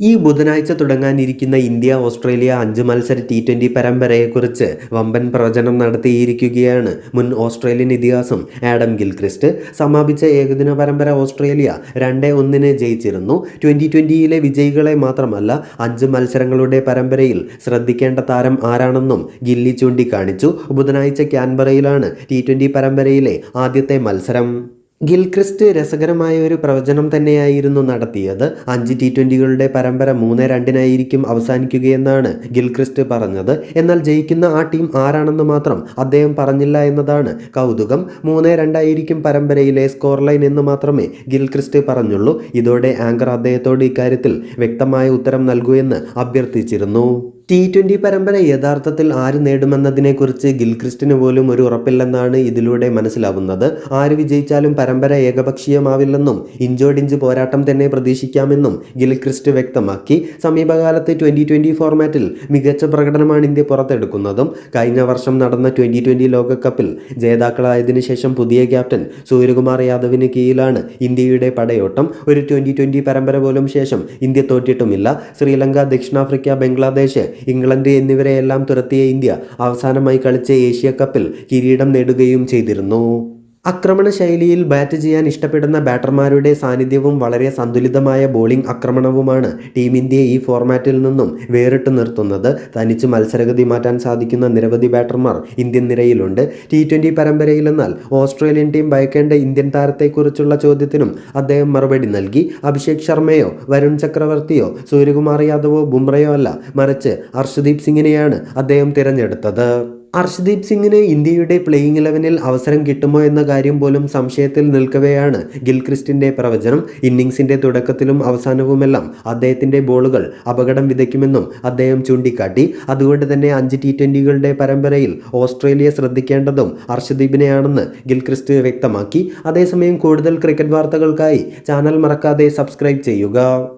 ഈ ബുധനാഴ്ച തുടങ്ങാനിരിക്കുന്ന India Australia അഞ്ച് മത്സര ടി ട്വന്റി പരമ്പരയെക്കുറിച്ച് വമ്പൻ പ്രവചനം നടത്തിയിരിക്കുകയാണ് മുൻ ഓസ്ട്രേലിയൻ ഇതിഹാസം ആഡം ഗിൽക്രിസ്റ്റ്. സമാപിച്ച ഏകദിന പരമ്പര ഓസ്ട്രേലിയ രണ്ട് ഒന്നിന് ജയിച്ചിരുന്നു. ട്വന്റി ട്വന്റിയിലെ വിജയികളെ മാത്രമല്ല അഞ്ച് മത്സരങ്ങളുടെ പരമ്പരയിൽ ശ്രദ്ധിക്കേണ്ട താരം ആരാണെന്നും ഗില്ലി ചൂണ്ടിക്കാണിച്ചു. ബുധനാഴ്ച ക്യാൻബറയിലാണ് ടി പരമ്പരയിലെ ആദ്യത്തെ മത്സരം. ഗിൽക്രിസ്റ്റ് രസകരമായ ഒരു പ്രവചനം തന്നെയായിരുന്നു നടത്തിയത്. അഞ്ച് ടി ട്വന്റികളുടെ പരമ്പര മൂന്ന് രണ്ടിനായിരിക്കും അവസാനിക്കുകയെന്നാണ് ഗിൽക്രിസ്റ്റ് പറഞ്ഞത്. എന്നാൽ ജയിക്കുന്ന ആ ടീം ആരാണെന്ന് മാത്രം അദ്ദേഹം പറഞ്ഞില്ല എന്നതാണ് കൗതുകം. മൂന്ന് രണ്ടായിരിക്കും പരമ്പരയിലെ സ്കോർ ലൈൻ എന്ന് മാത്രമേ ഗിൽക്രിസ്റ്റ് പറഞ്ഞുള്ളൂ. ഇതോടെ ആങ്കർ അദ്ദേഹത്തോട് ഇക്കാര്യത്തിൽ വ്യക്തമായ ഉത്തരം നൽകൂ എന്ന് അഭ്യർത്ഥിച്ചിരുന്നു. ടി ട്വന്റി പരമ്പര യഥാർത്ഥത്തിൽ ആര് നേടുമെന്നതിനെക്കുറിച്ച് ഗിൽക്രിസ്റ്റിന് പോലും ഒരു ഉറപ്പില്ലെന്നാണ് ഇതിലൂടെ മനസ്സിലാവുന്നത്. ആര് വിജയിച്ചാലും പരമ്പര ഏകപക്ഷീയമാവില്ലെന്നും ഇഞ്ചോടിഞ്ച് പോരാട്ടം തന്നെ പ്രതീക്ഷിക്കാമെന്നും ഗിൽക്രിസ്റ്റ് വ്യക്തമാക്കി. സമീപകാലത്ത് ട്വന്റി ട്വന്റി ഫോർമാറ്റിൽ മികച്ച പ്രകടനമാണ് ഇന്ത്യ പുറത്തെടുക്കുന്നതും കഴിഞ്ഞ വർഷം നടന്ന ട്വന്റി ട്വന്റി ലോകകപ്പിൽ ജേതാക്കളായതിനു ശേഷം പുതിയ ക്യാപ്റ്റൻ സൂര്യകുമാർ യാദവിന് കീഴിലാണ് ഇന്ത്യയുടെ പടയോട്ടം. ഒരു ട്വന്റി ട്വന്റി പരമ്പര പോലും ശേഷം ഇന്ത്യ തോറ്റിട്ടുമില്ല. ശ്രീലങ്ക ദക്ഷിണാഫ്രിക്ക ബംഗ്ലാദേശ് ഇംഗ്ലണ്ട് എന്നിവരെയെല്ലാം തുരത്തിയ ഇന്ത്യ അവസാനമായി കളിച്ച ഏഷ്യ കപ്പിൽ കിരീടം നേടുകയും ചെയ്തിരുന്നു. ആക്രമണ ശൈലിയിൽ ബാറ്റ് ചെയ്യാൻ ഇഷ്ടപ്പെടുന്ന ബാറ്റർമാരുടെ സാന്നിധ്യവും വളരെ സന്തുലിതമായ ബോളിംഗ് ആക്രമണവുമാണ് ടീം ഇന്ത്യയെ ഈ ഫോർമാറ്റിൽ നിന്നും വേറിട്ട് നിർത്തുന്നത്. തനിച്ച് മത്സരഗതി മാറ്റാൻ സാധിക്കുന്ന നിരവധി ബാറ്റർമാർ ഇന്ത്യൻ നിരയിലുണ്ട്. ടി ട്വന്റി പരമ്പരയിലെന്നാൽ ഓസ്ട്രേലിയൻ ടീം ഭയക്കേണ്ട ഇന്ത്യൻ താരത്തെക്കുറിച്ചുള്ള ചോദ്യത്തിനും അദ്ദേഹം മറുപടി നൽകി. അഭിഷേക് ശർമ്മയോ വരുൺ ചക്രവർത്തിയോ സൂര്യകുമാർ യാദവോ ബുംറയോ അല്ല. മറിച്ച് അർഷദീപ് സിംഗിനെയാണ് അദ്ദേഹം തിരഞ്ഞെടുത്തത്. അർഷദീപ് സിംഗിന് ഇന്ത്യയുടെ പ്ലേയിങ് ഇലവനിൽ അവസരം കിട്ടുമോ എന്ന കാര്യം പോലും സംശയത്തിൽ നിൽക്കവെയാണ് ഗിൽക്രിസ്റ്റിന്റെ പ്രവചനം. ഇന്നിംഗ്സിന്റെ തുടക്കത്തിലും അവസാനവുമെല്ലാം അദ്ദേഹത്തിന്റെ ബോളുകൾ അപകടം വിതയ്ക്കുമെന്നും അദ്ദേഹം ചൂണ്ടിക്കാട്ടി. അതുകൊണ്ട് തന്നെ അഞ്ച് ടി ട്വന്റികളുടെ പരമ്പരയിൽ ഓസ്ട്രേലിയ ശ്രദ്ധിക്കേണ്ടതും അർഷദീപിനെയാണെന്ന് ഗിൽക്രിസ്റ്റ് വ്യക്തമാക്കി. അതേസമയം കൂടുതൽ ക്രിക്കറ്റ് വാർത്തകൾക്കായി ചാനൽ മറക്കാതെ സബ്സ്ക്രൈബ് ചെയ്യുക.